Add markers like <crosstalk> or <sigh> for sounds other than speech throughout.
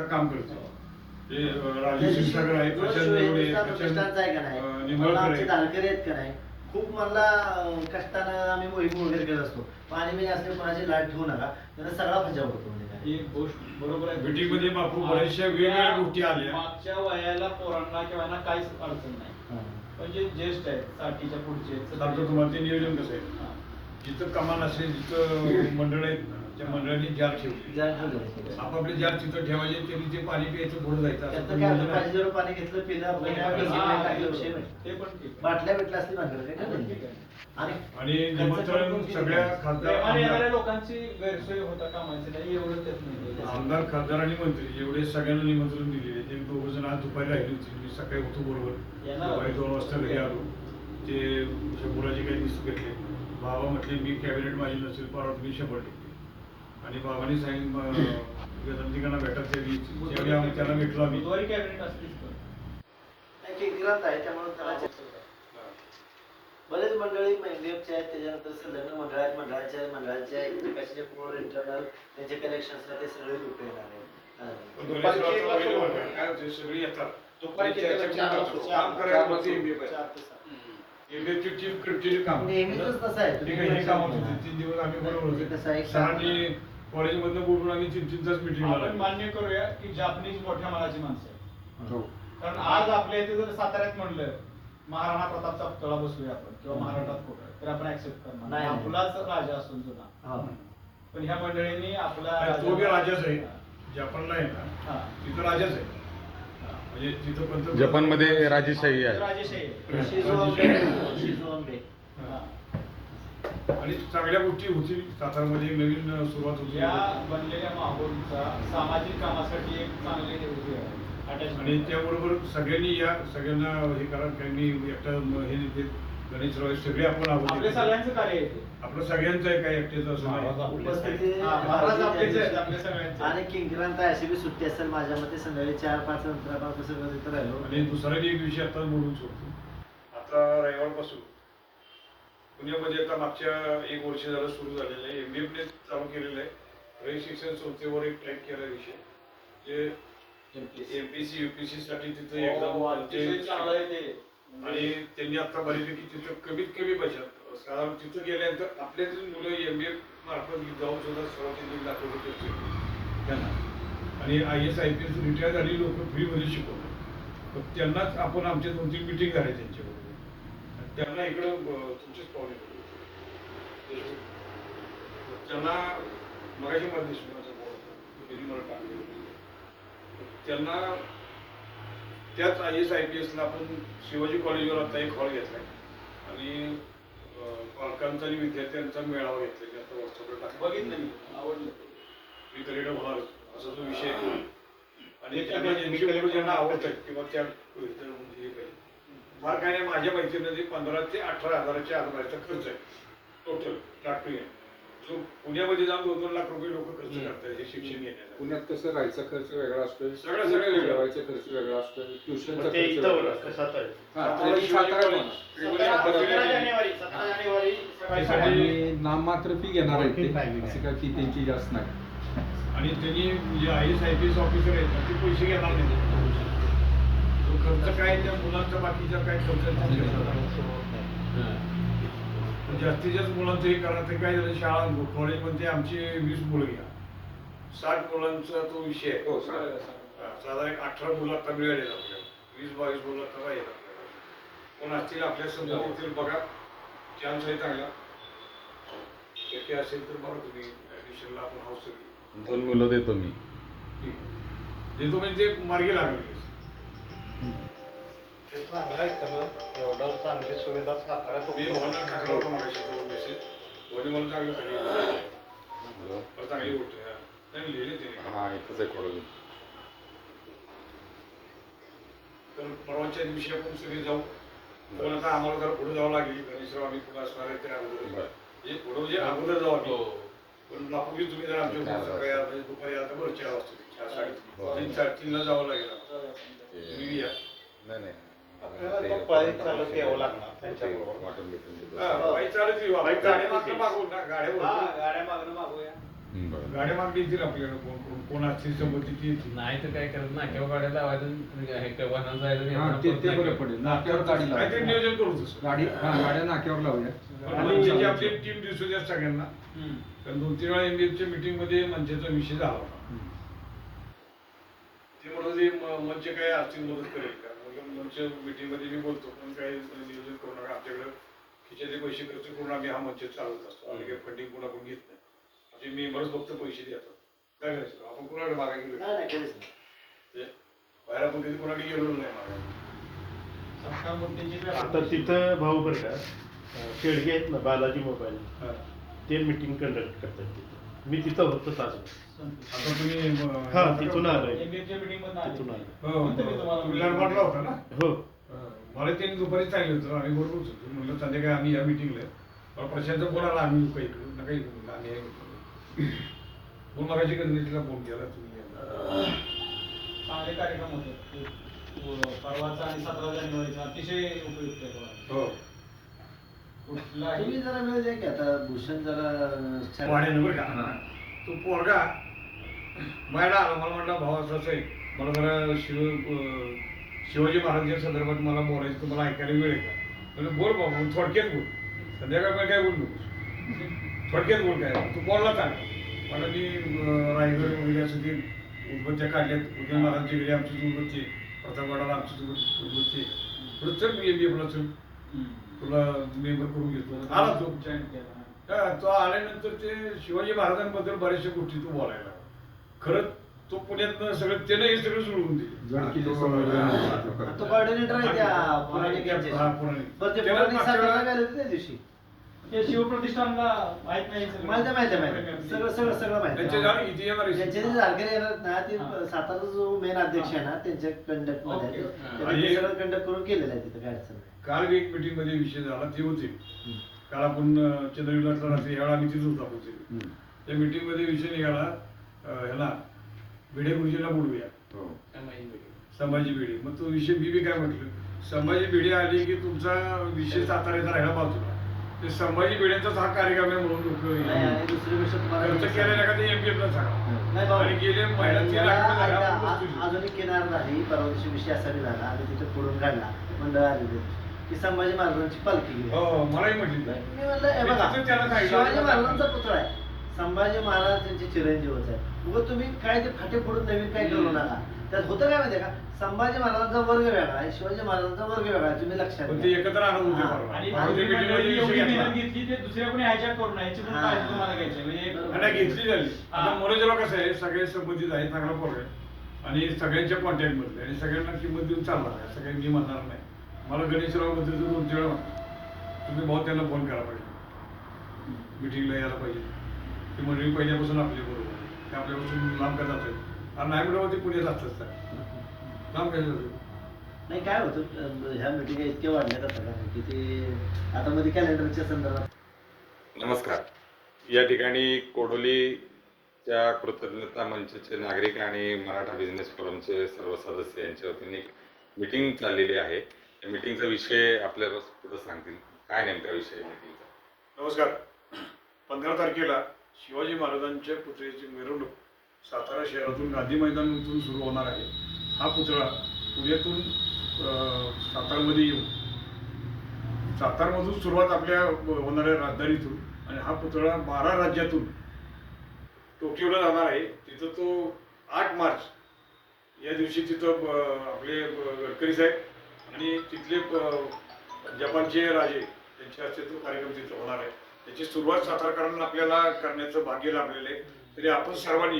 आता काम करते. ते अं, राजू क्षीरसागर आहे आहे निंबाळकर आहे. आहेत का नाही? खूप मला कष्टानं आम्ही मोहीम वगैरे करत असतो. पाणी बिणी असले कोणाची लाट ठेवू नका त्यांना सगळा फजा होतो म्हणजे काय. गोष्ट बरोबर आहे. Meeting मध्ये बापू बऱ्याचशा वेगवेगळ्या गोष्टी आल्या. मागच्या वयाला पोरांना किंवा यांना काहीच अडचण नाही. हा. पण जे ज्येष्ठ आहेत साठीच्या पुढचे तुम्हाला ते नियोजन कसं आहे. जिथं कमान असेल जिथं मंडळ आहेत ना, त्या मंडळांनी जार ठेवली. आपापले जार तिथं ठेवायचे त्यांनी ते पाणी प्यायचं पुढे जायचं असं त्यातलं काय नियोजन आपलं आहे. पाहिजे जेवढं पाणी घेतलं पिलं आपलं काय हा, टाकलं विषय नाही ते पण ठीक आहे. बाटल्या भेटल्या असतील ठीक आहे. आणि निमंत्रण सगळ्या? खासदार प्रेमाने येणाऱ्या आमदार लोकांची गैरसोय होता कामाची नाही एवढं त्यात नाही आमदार खासदार आणि मंत्री एवढे सगळ्यांना निमंत्रण दिलेले ते दोघ जण आज दुपारी राहिली होती मी सकाळी होतो बरोबर येणार. दुपारी दोन वाजता घरी आलो ते शंभराचे काही दिसत घेतले बाबा म्हटले मी कॅबिनेट माझी नसेल परवा मी शंभर टक्के. आणि बाबांनी सांगितलं <coughs> भेटत त्यावेळी आम्ही त्याला भेटलो आम्ही. बरेच मंडळी मेंढेपचे आहेत त्याच्यानंतर संलग्न मंडळ आहेत मंडळाच्या मंडळाच्या एकमेकाचे पूर्ण इंटरनल त्यांचे कनेक्शन ते सगळे लोक येणार आहेत. सगळी येतात. काम नेहमीच तसं आहे आहे हे काम होतं तीन दिवस आम्ही बरोबर ते कसं आहे, होते सरांनी कॉलेजमधनं बोलून आम्ही तीन तीन तास मिटिंग आपण मान्य करूया की जापनीज मोठ्या मनाची माणसं आहेत. हो. कारण आज आपल्या इथे जर साताऱ्यात म्हणलं महाराणा प्रतापचा पुतळा बसवूया आपण किंवा महाराष्ट्रात कुठं तर आपण ऍक्सेप्ट करणार. आपलाच राजा असून हा. पण ह्या मंडळींनी आपला तो राजाच आहे जपानला आहे ना हा. तिथं राजाच आहे म्हणजे तिथं पंतप्रधान- जपानमध्ये राजेशाही आहे हा. आणि चांगल्या गोष्टी होतील सातारमध्ये नवीन अं, सुरुवात होती या बनलेल्या माहोलचा सामाजिक कामासाठी एक चांगले हे. आणि Attachment. त्याबरोबर सगळ्यांनी या सगळ्यांना हे करा कारण मी एकटा म- हे देत. गणेशराव हे सगळे आपण आपल्या सगळ्यांचं कार्य आहे ते. आपलं सगळ्यांचं आहे काय एकट्याचं असं नाही. उपस्थिती हा, महाराज आपलेच आहेत, आपल्या सगळ्यांचे. आणि किंक्रांत अशी बी सुट्टी असेल माझ्या मते संध्याकाळी चार पाच नंतर आपण कसं तर राहिलो. आणि दुसरा एक विषय आता बोलून सोडतो. आता रविवारपासून. पुण्यामध्ये आता मागच्या एक वर्ष झालं सुरू झालेलं आहे. एमबीएफने चालू केलेलं आहे. रयत शिक्षण संस्थेवर एक ट्रॅक केला विषय. जे एमपीसी युपीसी साठी तिथे हो, एक्झाम अतिशय चांगलं आहे ते. आणि त्यांनी आता बऱ्यापैकी तिथं कमीत कमी बचत साधारण तिथं गेल्यानंतर आपल्या मुलं एम बी ए मार्फत जाऊन सुद्धा सोळा ते दीड लाख रुपये खर्च त्यांना आणि I S I P S retire झाली लोक फ्रीमध्ये शिकवतात. मग त्यांनाच आपण आमच्या दोन तीन मिटिंग झाल्या त्यांच्याबरोबर. त्यांना इकडं तुमचेच पाहुणे त्यांना मराठी मला देशमुखाचा त्यांना त्याच आय एस आय पी एसला आपण शिवाजी कॉलेजवर आता एक हॉल घेतलाय. आणि पालकांचा आणि विद्यार्थ्यांचा मेळावा घेतलाय की आता व्हॉट्सअपला टाकला. बघितलं मी. आवडलं. मी कलेक्टर होणार असा जो विषय आणि मी त्यांना कलेक्टर- ज्यांची मुलं ज्यांना आवडतात किंवा त्या हे पाहिजे फार काय नाही माझ्या माहितीमध्ये पंधरा ते अठरा हजाराच्या आसपासचा खर्च आहे. टोटल टाकून पुण्यामध्ये जाऊन दोन दोन लाख रुपये लोक खर्च करतात हे शिक्षण घेण्यासाठी पुण्यात कसं राहायचा खर्च वेगळा असतोय सगळं- सगळं वेगळं. जेवायचा खर्च वेगळा असतोय ट्युशनचा ते खर्च इथं वेगळा सातारा? हा, तरी सातारा. सतरा सातारा. जानेवारी सतरा जानेवारी सकाळी त्यासाठी- साडे- आणि नाममात्र फी घेणार आहेत ते आहे. असं का की त्यांची जास्त नाही आणि त्यांनी म्हणजे I S I P S officer आहेत ना, ते पैसे घेणार नाही तो खर्च काय त्या मुलांचा बाकीचा काय खर्च आहे ते घेणार. जास्तीत जास्त मुलांचं हे करा ते काय झालं शाळा कॉलेजमध्ये आमची वीस मुलं घ्या साठ मुलांचा तो विषय आहे. हो. हा, साधारण अठरा मुलं आता मिळाले आपल्याला. वीस बावीस मुलं आता पाहिजे कोण असतील आपल्यासमोर येतील बघा. चान्स आहे चांगला. शक्य असेल तर बघा तुम्ही ऍडमिशनला आपण हाऊस दोन मुलं देतो मी. देतो म्हणजे ते मार्गी लागले. ते चांगलं आहे का मग? एवढं चांगली सुविधा मी मोहनला मेसेज मला चांगलं सांगितलं चांगली गोष्ट आहे हा. नाही लिहिले त्याने हा इथंच आहे खोडलं तर परवाच्या दिवशी आपण सगळे जाऊ पण आता आम्हाला जरा पुढे जावं लागेल गणेशराव आम्ही पुढे असणार आहे ते अगोदर. हे पुढे म्हणजे अगोदर जाऊ आम्ही पण बापूजी तुम्ही जर आमच्या सकाळी आता दुपारी आता बरं चार वाजता चार बरं. साडे तीन चार तीनला जावं लागेल तुम्ही या नाही नाही आपल्याला तो पायी चालत यावं लागणार त्यांच्याबरोबर. वाटून भेटून देतो. हा, बाईक चालत येऊ बाईक गाड्या मात्र मागवू ना गाड्या हा, भरपूर. गाड्या मागणं मागूया. बरं. गाड्या मागणी येतील आपल्याला कोण कोण कोण असतील संबंधित येतील? नाही तर काय करत नाक्यावर गाड्या लावायचं? हे काय वाहनात जायचं आणि हा, आपण ते बरं पडेल. नाक्यावर गाडी काहीतरी. नियोजन करू तसं? गाडी हा गाड्या नाक्यावर लावूया. मंचेची आपली टीम दिसू द्या सगळ्यांना. हम्म. कारण दोन तीन वेळा एमबीएफच्या मीटिंगमध्ये मंचाचा विषय झाला होता. ते म्हणत होते म- मंच काय आर्थिक मदत करेल का? मग मंच मीटिंगमध्ये मी बोलतो पण काही नियोजन करू नका. आमच्याकडे खिशाचे पैसे खर्च करून आम्ही हा मंच चालवत असतो. आम्ही काही फंडिंग कोणाकडून घेत नाही. आमचे मेंबरच फक्त पैसे देतात. काय करायचं? आपण कोणाकडे मागायला गेलो. ते बाहेर आपण कधी कोणाकडे गेलो नाही मागायला आता तिथं भाऊ बरं का? शेडगे आहेत ना बालाजी मोबाईल. हा. ते मीटिंग कंडक्ट करतात तिथं. मी तिथं होतो तास. आता तुम्ही हा तिथून आलोय. तिथून आलो. हो, लालबागला होता ना? हो. मला त्यांनी दुपारी सांगितलं होतं. आम्ही बरोबरच होतो. म्हणलं संध्याकाळी आम्ही या मिटिंगला मला प्रशांत फोन आला आम्ही लोक इकडे. नका इकडे म्हणलं, आम्ही. मग मगाशी गणेशला फोन केला. तुम्ही या. चांगले कार्यक्रम होते. ते, परवाचा आणि सतरा जानेवारीचा अतिशय उपयुक्त आहे. बघा. हो. कुठलाही जरा वेळ द्या की आता भूषण जरा वाढेल बरं का? तो पोरगा बायला आला मला म्हटलं भाऊ असं असं आहे. मला जरा शिव अं, शिवाजी महाराजांच्या संदर्भात मला बोलायचं तुम्हाला ऐकायला वेळ आहे का? म्हणजे बोल बाबा थोडक्यात बोल. संध्याकाळ काय बोल नको थोडक्यात बोल काय. तू बोलला चांगला. मला मी अं, रायगड वगैरे असं ते उदबत्त्या काढल्यात. उदय महाराजांच्या घरी आमची उदबत्ती आहे. प्रतापगडाला आमची उदबत्ती आहे. पुढे चल मी एम आपला चल. हम्म. तुला मेंबर करून आला तो Join केला. हा, तो आल्यानंतर ते शिवाजी महाराजांबद्दल बऱ्याचशा गोष्टी तू बोलायला खरंच तो पुण्यात सगळं त्यानं हे सगळं किती दिलं तो आहे त्या पौराणिक यांचे. बरं ते पौराणिक त्या दिवशी हे शिवप्रतिष्ठानला माहीत नाही सगळं. माहिती आहे, माहिती आहे, माहिती आहे. सगळं सगळं सगळं माहिती त्यांचे आहे. झाले किती येणार आहे? ज्यांचे जे झारखेड येणार ना ते हा. सातारा जो मेन अध्यक्ष आहे ना त्यांच्या कंडक्टमध्ये. ओके. ते सगळं कंडक्ट करून केलेलं आहे तिथं काय अडचण नाही. काल एक मीटिंगमध्ये विषय झाला ते होते. काल आपण चंद्रविलासला रात्री यावेळा आम्ही तिथं होतो आपण सगळे. त्या मीटिंगमध्ये विषय निघाला ह्याला भिडे गुरुजींना बोलूया. हो. संभाजी भिडे. मग तो विषय मी बी काय म्हटलं? संभाजी भिडे आले की तुमचा विषय साताऱ्याचा राहिला बाजूला ते संभाजी भिडेंचाच हा कार्यक्रम आहे म्हणून लोक नाही, खर्च केलेला का ते एमपीएफला सांगा. नाही भाऊ. आणि गेले महिन्यात अजून एक किनार झाली परवा दिवशी विषय असा झाला आणि तिथे पुढून काढला मंडळ आलेले की संभाजी महाराजांची पालखी गेली हो मलाही म्हटली मी म्हणलं हे मी बघा तिथं त्याला सांगितलं. शिवाजी महाराजांचा पुतळा आहे संभाजी महाराज त्यांचे चिरंजीवच आहे उगं तुम्ही काय ते फाटे फोडून नवीन काय करू नका त्यात होतं काय माहितीये का संभाजी महाराजांचा वर्ग वेगळा आहे शिवाजी महाराजांचा वर्ग वेगळा आहे तुम्ही लक्षात पण घ्या. ते एकत्र आणत होते हा. परवा. आणि आणि ते meeting मध्ये मंडळी विषय एवढी घेतला. ते दुसऱ्या कोणी हायजॅक करू नये याची पण हा. काळजी तुम्हाला घ्यायची आहे. म्हणजे घेतली झाली आता हा. मोरेजला कसं आहे सगळे संबंधित आहे चांगला पोर आहे आणि सगळ्यांच्या कॉन्टॅक्ट मधले आणि सगळ्यांना किंमत देऊन चालणार आहे मी म्हणणार नाही मला गणेशरावबद्दल दोन तीन वेळा. तुम्ही भाऊ त्यांना फोन करायला पाहिजे. मिटिंगला यायला पाहिजे. ती मंडळी पहिल्यापासून आपल्या बरोबर. ते आपल्यापासून लांब का जात आणि नाही म्हटलं ते पुण्यात असतात त्या. लांब काय जातं नाही काय होतं ह्या मिटिंग इतक्या वाढल्या का की ते आता मध्ये कॅलेंडरच्या संदर्भात. नमस्कार. या ठिकाणी कोडोलीच्या कृतज्ञता मंचचे नागरिक आणि मराठा बिझनेस फोरमचे सर्व सदस्य यांच्या वतीने एक मिटिंग चाललेली आहे. मीटिंगचा विषय आपल्याला सांगतील. काय नेमका विषय मीटिंगचा नमस्कार. पंधरा तारखेला शिवाजी महाराजांच्या पुतळ्याची मिरवणूक सातारा शहरातून गांधी मैदानातून सुरू होणार आहे. हा पुतळा पुण्यातून सातारमध्ये येऊन सातारमधून सुरुवात आपल्या होणाऱ्या राजधानीतून आणि हा पुतळा बारा राज्यातून टोकियोला जाणार आहे. तिथं तो आठ मार्च या दिवशी तिथं आपले गडकरी साहेब आणि तिथले जपानचे राजे त्यांच्या हस्ते तो कार्यक्रम तिथं होणार आहे. त्याची सुरुवात सातारकरांना आपल्याला करण्याचं भाग्य लाभलेलं आहे. तरी आपण सर्वांनी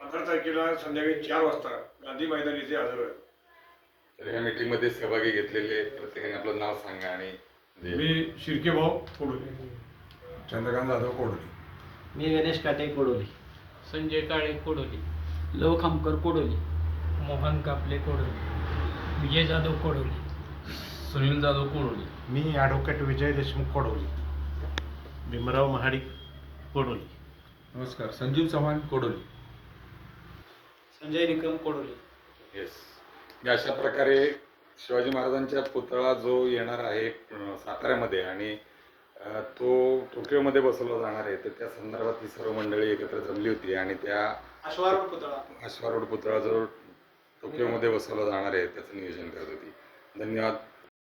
पंधरा तारखेला संध्याकाळी चार वाजता गांधी मैदान इथे हजर आहे तर या मीटिंगमध्ये सहभागी घेतलेले प्रत्येकाने आपलं नाव सांगा आणि म्हणजे मी शिर्के भाऊ कोडोली. चंद्रकांत जाधव कोडोली. मी गणेश काटे कोडोली. संजय काळे कोडोली. लव खामकर कोडोली. मोहन कापले कोडोली. विजय जाधव कोडोली. सुनील जाधव कोडोली. मी ॲडव्होकेट विजय देशमुख कोडवली भीमराव महाडिक कोडवली नमस्कार संजीव चव्हाण कोडोली. संजय निकम कोडोली. येस अशा प्रकारे शिवाजी महाराजांच्या पुतळा जो येणार आहे साताऱ्यामध्ये आणि तो टोकियोमध्ये बसवला जाणार आहे तर त्या संदर्भात ही सर्व मंडळी एकत्र जमली होती आणि त्या अश्वारूढ पुतळा. अश्वारूढ पुतळा जो टोकियोमध्ये बसवला जाणार आहे त्याचं नियोजन करत होती. धन्यवाद.